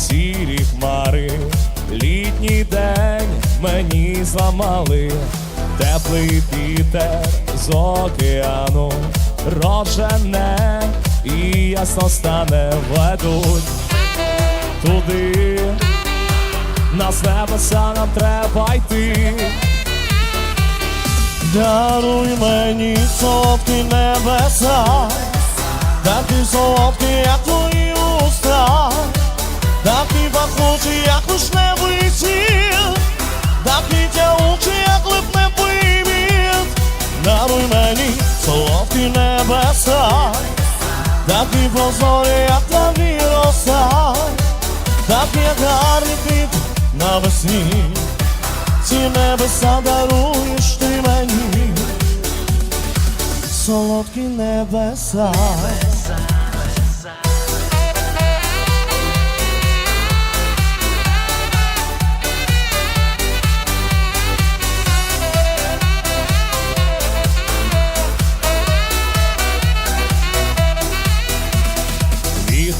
сірі хмари, літній день мені зламали, теплий вітер з океану, рожене і ясно стане ведуть туди, нас небеса нам треба йти. Даруй мені солодкі небеса, такі солодкі, як твої солодкі Da такі прозорі, як твої ti як гарний квіт навесні. Ці небеса даруєш ти мені, солодкі небеса.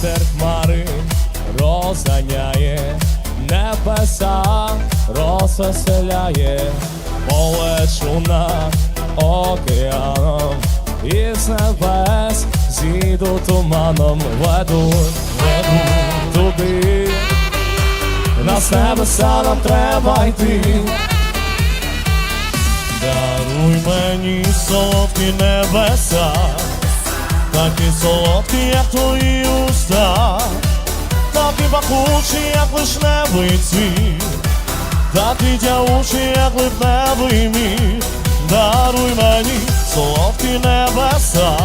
Вітер хмари розганяє, небеса розвеселяє, полечу над океаном, із небес зійду туманом, ведуть, ведуть туди, нас небеса нам треба йти. Даруй мені солодкі небеса, такі солодкі, як твої уста, такі пахучі, як вишневий цвіт, такі тягучі, як липневий мід. Даруй мені солодкі небеса,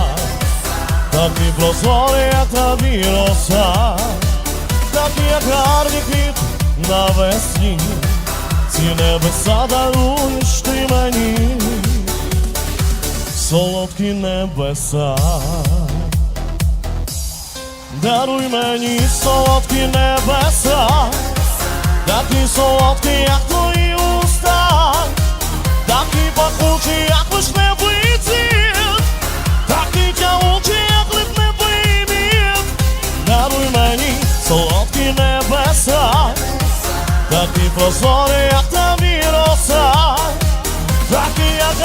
такі прозорі, як тобі роса, такі, як гарний квіт навесні. Ці небеса даруєш солодкі небеса. Даруй мені солодкі небеса, такі солодкі, як твої уста, такі пахучі, як вишневий цвіт, такі тягучі, як липневий мід. Даруй мені солодкі небеса, такі прозорі, як тобі роса, такі, як